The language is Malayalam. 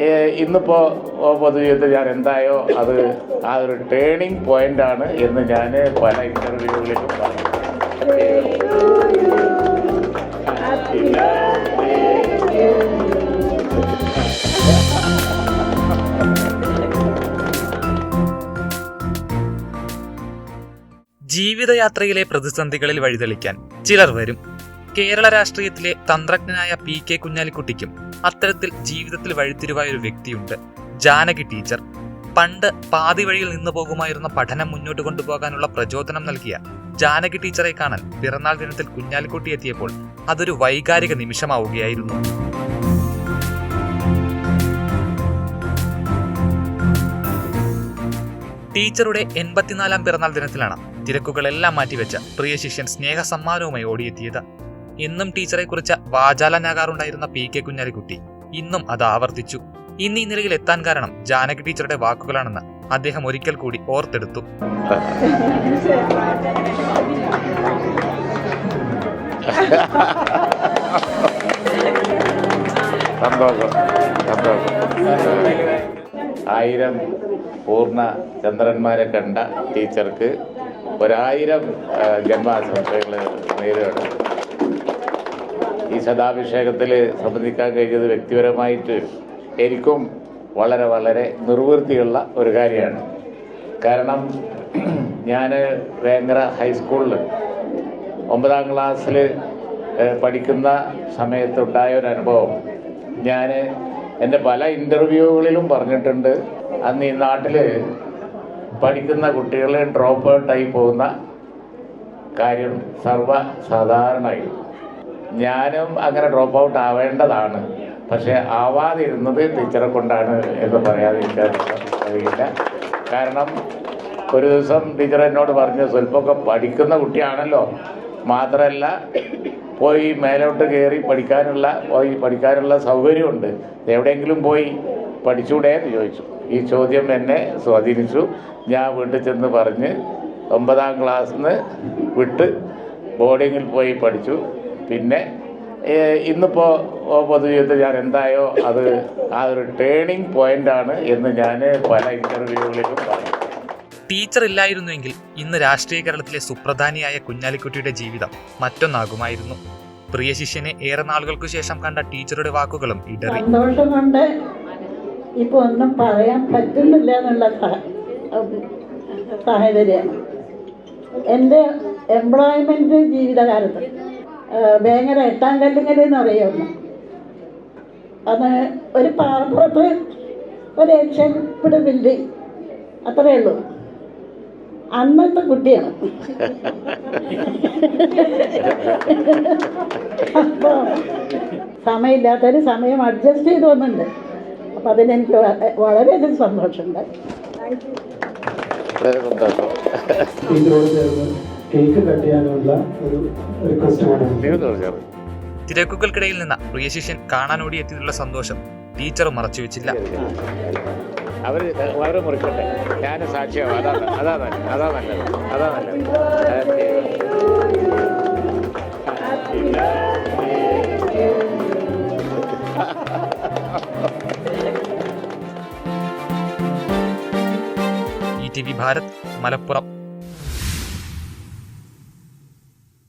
ഏഹ്, ഇന്നിപ്പോ പൊതുജീവിതത്തിൽ ഞാൻ എന്തായോ അത് ആ ഒരു ടേണിംഗ് പോയിന്റ് ആണ് എന്ന് ഞാൻ പല ഇന്റർവ്യൂകളിലും പറഞ്ഞു ജീവിതയാത്രയിലെ പ്രതിസന്ധികളിൽ വഴിതെളിക്കാൻ ചിലർ വരും. കേരള രാഷ്ട്രീയത്തിലെ തന്ത്രജ്ഞനായ പി കെ കുഞ്ഞാലിക്കുട്ടിക്കും അത്തരത്തിൽ ജീവിതത്തിൽ വഴിത്തിരിവായ ഒരു വ്യക്തിയുണ്ട്. ജാനകി ടീച്ചർ. പണ്ട് പാതി വഴിയിൽ നിന്നു പോകുമായിരുന്ന പഠനം മുന്നോട്ട് കൊണ്ടുപോകാനുള്ള പ്രചോദനം നൽകിയ ജാനകി ടീച്ചറെ കാണാൻ പിറന്നാൾ ദിനത്തിൽ കുഞ്ഞാലിക്കുട്ടി എത്തിയപ്പോൾ അതൊരു വൈകാരിക നിമിഷമാവുകയായിരുന്നു. ടീച്ചറുടെ എൺപത്തിനാലാം പിറന്നാൾ ദിനത്തിലാണ് തിരക്കുകളെല്ലാം മാറ്റിവെച്ച പ്രിയ ശിഷ്യൻ സ്നേഹ സമ്മാനവുമായി ഓടിയെത്തിയത് എന്നും ടീച്ചറെ കുറിച്ച് വാചാലനാകാറുണ്ടായിരുന്ന പി കെ കുഞ്ഞാലിക്കുട്ടി ഇന്നും അത് ആവർത്തിച്ചു. ഇന്ന് ഈ നിലയിൽ എത്താൻ കാരണം ജാനകി ടീച്ചറുടെ വാക്കുകളാണെന്ന് അദ്ദേഹം ഒരിക്കൽ കൂടി ഓർത്തെടുത്തു. ആയിരം പൂർണ ചന്ദ്രന്മാരെ കണ്ട ടീച്ചർക്ക് ഒരായിരം ജന്മാശംസകൾ നേരിടുകയാണ് ഈ ശതാഭിഷേകത്തിൽ സംബന്ധിക്കാൻ കഴിഞ്ഞത് വ്യക്തിപരമായിട്ട് എനിക്കും വളരെ വളരെ നിർവൃത്തിയുള്ള ഒരു കാര്യമാണ്. കാരണം ഞാൻ വേങ്ങര ഹൈസ്കൂളിൽ ഒമ്പതാം ക്ലാസ്സിൽ പഠിക്കുന്ന സമയത്തുണ്ടായ ഒരു അനുഭവം. ഞാൻ എന്റെ പല ഇന്റർവ്യൂകളിലും പറഞ്ഞിട്ടുണ്ട്. അന്ന് ഈ നാട്ടിൽ പഠിക്കുന്ന കുട്ടികൾ ഡ്രോപ്പ് ഔട്ടായി പോകുന്ന കാര്യം സർവസാധാരണമായി. ഞാനും അങ്ങനെ ഡ്രോപ്പ് ഔട്ട് ആവേണ്ടതാണ്. പക്ഷേ ആവാതിരുന്നത് ടീച്ചറെ കൊണ്ടാണ് എന്ന് പറയാതിരിക്കാൻ കാരണം ഒരു ദിവസം ടീച്ചർ എന്നോട് പറഞ്ഞു സ്വല്പമൊക്കെ പഠിക്കുന്ന കുട്ടിയാണല്ലോ. മാത്രമല്ല പോയി മേലോട്ട് കയറി പഠിക്കാനുള്ള പോയി പഠിക്കാനുള്ള സൗകര്യമുണ്ട്. എവിടെയെങ്കിലും പോയി പഠിച്ചൂടെ എന്ന് ചോദിച്ചു. ഈ ചോദ്യം എന്നെ സ്വാധീനിച്ചു. ഞാൻ വീട്ടിൽ ചെന്ന് പറഞ്ഞ് ഒമ്പതാം ക്ലാസ്സിൽ നിന്ന് വിട്ട് ബോർഡിങ്ങിൽ പോയി പഠിച്ചു. പിന്നെ ഇന്നിപ്പോൾ ഇന്നിപ്പോ പൊതുജീവിതത്തിൽ ഞാൻ എന്തായോ അത് ആ ഒരു ടേണിംഗ് പോയിന്റ് ആണ് എന്ന് ഞാൻ പല ഇന്റർവ്യൂകളിലും പറഞ്ഞു. ടീച്ചർ ഇല്ലായിരുന്നുവെങ്കിൽ ഇന്ന് രാഷ്ട്രീയ കേരളത്തിലെ സുപ്രധാനിയായ കുഞ്ഞാലിക്കുട്ടിയുടെ ജീവിതം മറ്റൊന്നാകുമായിരുന്നു. പ്രിയ ശിഷ്യനെ ഏറെ നാളുകൾക്കു ശേഷം കണ്ട ടീച്ചറുടെ വാക്കുകളും ഇടറി. സന്തോഷം കൊണ്ട് ഇപ്പൊ ഒന്നും പറയാൻ പറ്റുന്നില്ല എന്നുള്ള സാഹചര്യമാണ് എന്റെ എംപ്ലോയ്മെന്റ് ജീവിതകാലത്ത് വേങ്ങര എട്ടാം കല്ലുങ്കൽ എന്ന് പറയുന്നു അത് ഒരു പാറപ്പുറത്ത് ഒരു ഏഷ്യപ്പിട് ബിൽഡിംഗ് അത്രയേ ഉള്ളൂ. അന്നത്തെ കുട്ടിയാണ്. അപ്പോൾ സമയമില്ലാത്തൊരു സമയം അഡ്ജസ്റ്റ് ചെയ്തു വന്നിട്ടുണ്ട്. അപ്പം അതിലെനിക്ക് വളരെയധികം സന്തോഷമുണ്ട്. ചേർന്ന് കേക്ക് കട്ട് ചെയ്യാനുള്ള ഒരു റിക്വസ്റ്റ്. തിരക്കുകൾക്കിടയിൽ നിന്ന് പ്രിയ ശിഷ്യൻ കാണാനോടിയെത്തിയതിലുള്ള സന്തോഷം ടീച്ചർ മറച്ചുവെച്ചില്ല അവർ വളരെ മുറിക്കട്ടെ. ഞാൻ സാക്ഷിയാവും അതാ അതാ നല്ലത്. അതാ നല്ലത്. അതാ നല്ലത്. E T V Bharat Malappuram